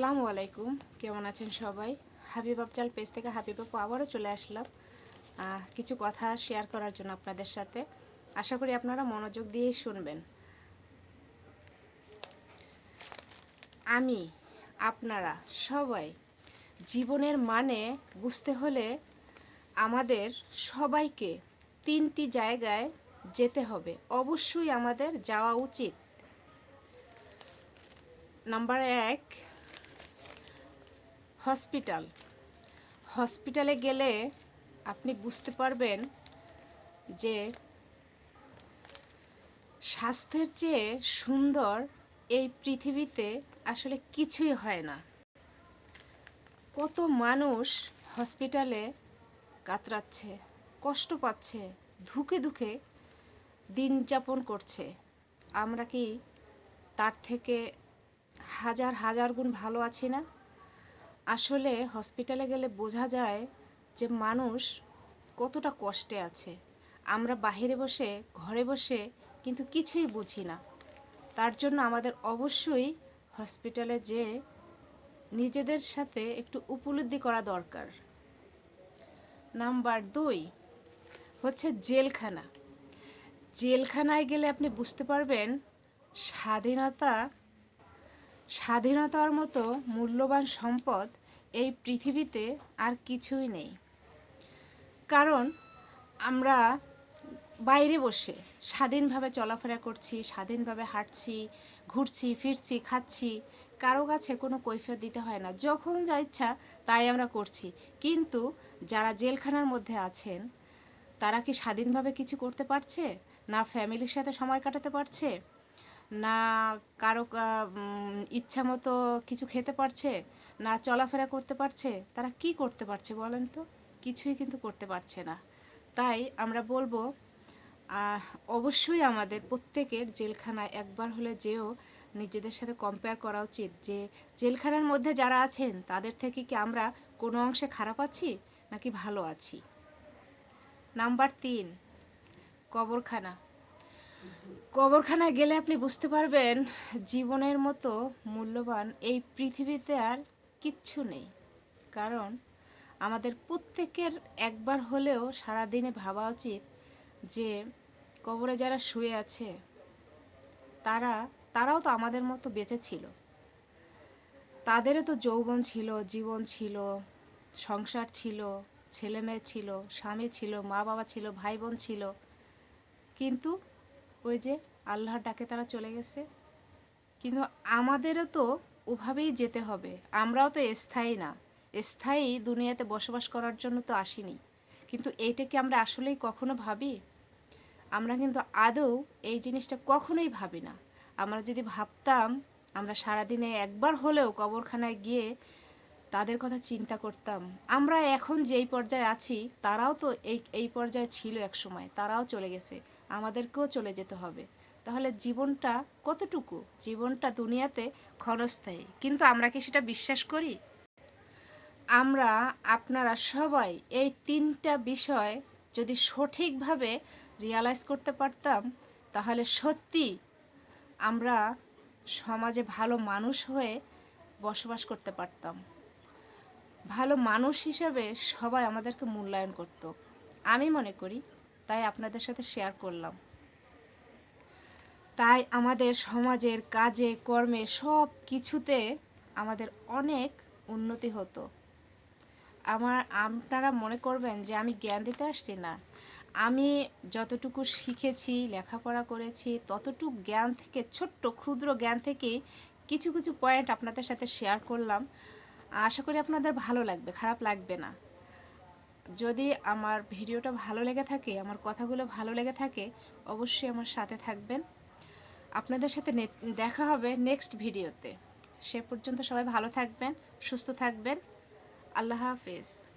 আসসালামু আলাইকুম। কেমন আছেন সবাই? হাবিব আফজাল পেজ থেকে হাবিব আপু আবারও চলে আসলাম। কিছু কথা শেয়ার করার জন্য আপনাদের সাথে। আশা করি আপনারা মনোযোগ দিয়েই শুনবেন। আমি, আপনারা সবাই জীবনের মানে বুঝতে হলে আমাদের সবাইকে তিনটি জায়গায় যেতে হবে। অবশ্যই আমাদের যাওয়া উচিত। নাম্বার এক হসপিটাল। হসপিটালে গেলে আপনি বুঝতে পারবেন যে স্বাস্থ্যের চেয়ে সুন্দর এই পৃথিবীতে আসলে কিছুই হয় না। কত মানুষ হসপিটালে কাতরাচ্ছে, কষ্ট পাচ্ছে, ধুকে ধুকে দিন যাপন করছে। আমরা কি তার থেকে হাজার হাজার গুণ ভালো আছি না? আসলে হসপিটালে গেলে বোঝা যায় যে মানুষ কতটা কষ্টে আছে। আমরা বাইরে বসে, ঘরে বসে কিন্তু কিছুই বুঝি না। তার জন্য আমাদের অবশ্যই হসপিটালে যে নিজেদের সাথে একটু উপলব্ধি করা দরকার। নাম্বার দুই হচ্ছে জেলখানা। জেলখানায় গেলে আপনি বুঝতে পারবেন স্বাধীনতা, স্বাধীনতার মতো মূল্যবান সম্পদ এই পৃথিবীতে আর কিছুই নেই। কারণ আমরা বাইরে বসে স্বাধীনভাবে চলাফেরা করছি, স্বাধীনভাবে হাঁটছি, ঘুরছি, ফিরছি, খাচ্ছি, কারও কাছে কোনো কৈফিয়ত দিতে হয় না। যখন যা ইচ্ছা তাই আমরা করছি। কিন্তু যারা জেলখানার মধ্যে আছেন, তারা কি স্বাধীনভাবে কিছু করতে পারছে? না ফ্যামিলির সাথে সময় কাটাতে পারছে? না কারও ইচ্ছা মতো কিছু খেতে পারছে, না চলাফেরা করতে পারছে, তারা কি করতে পারছে বলেন তো? কিছুই কিন্তু করতে পারছে না। তাই আমরা বলব অবশ্যই আমাদের প্রত্যেকের জেলখানায় একবার হলে যেও নিজেদের সাথে কম্পেয়ার করা উচিত যে জেলখানার মধ্যে যারা আছেন, তাদের থেকে কি আমরা কোনো অংশে খারাপ আছি, নাকি ভালো আছি? নাম্বার তিন, কবরখানা। কবরখানায় গেলে আপনি বুঝতে পারবেন জীবনের মতো মূল্যবান এই পৃথিবীতে আর কিচ্ছু নেই। কারণ আমাদের প্রত্যেকের একবার হলেও সারাদিনে ভাবা উচিত যে কবরে যারা শুয়ে আছে, তারা, তারাও তো আমাদের মতো বেঁচে ছিল। তাদেরও তো যৌবন ছিল, জীবন ছিল, সংসার ছিল ছেলে মেয়ে ছিল, স্বামী ছিল মা বাবা ছিল ভাই বোন ছিল। কিন্তু ওই যে আল্লাহর ডাকে তারা চলে গেছে। কিন্তু আমাদেরও তো ওভাবেই যেতে হবে। আমরাও তো স্থায়ী না। স্থায়ী দুনিয়াতে বসবাস করার জন্য তো আসিনি। কিন্তু এইটা কি আমরা আসলেই কখনো ভাবি? আমরা কিন্তু আদৌ এই জিনিসটা কখনোই ভাবি না। আমরা যদি ভাবতাম, আমরা সারাদিনে একবার হলেও কবরখানায় গিয়ে তাদের কথা চিন্তা করতাম। আমরা এখন যেই পর্যায়ে আছি, তারাও তো এই এই পর্যায়ে ছিল এক সময়। তারাও চলে গেছে। আমাদেরকেও চলে যেতে হবে। তাহলে জীবনটা কতটুকু? জীবনটা দুনিয়াতে ক্ষণস্থায়ী। কিন্তু আমরা কি সেটা বিশ্বাস করি? আমরা, আপনারা সবাই এই তিনটা বিষয় যদি সঠিকভাবে রিয়ালাইজ করতে পারতাম, তাহলে সত্যি আমরা সমাজে ভালো মানুষ হয়ে বসবাস করতে পারতাম। ভালো মানুষ হিসাবে সবাই আমাদেরকে মূল্যায়ন করত। আমি মনে করি তাই আপনাদের সাথে শেয়ার করলাম। তাই আমাদের সমাজের কাজে, কর্মে সব কিছুতে আমাদের অনেক উন্নতি হতো। আমার, আপনারা মনে করবেন যে আমি জ্ঞান দিতে আসছি না। আমি যতটুকু শিখেছি, লেখাপড়া করেছি, ততটুকু জ্ঞান থেকে, ছোট্ট, ক্ষুদ্র জ্ঞান থেকে কিছু কিছু পয়েন্ট আপনাদের সাথে শেয়ার করলাম। আশা করি আপনাদের ভালো লাগবে, খারাপ লাগবে না। যদি আমার ভিডিওটা ভালো লেগে থাকে, আমার কথাগুলো ভালো লেগে থাকে, অবশ্যই আমার সাথে থাকবেন। আপনাদের সাথে দেখা হবে নেক্সট ভিডিওতে সে পর্যন্ত সবাই ভালো থাকবেন, সুস্থ থাকবেন। আল্লাহ হাফেজ।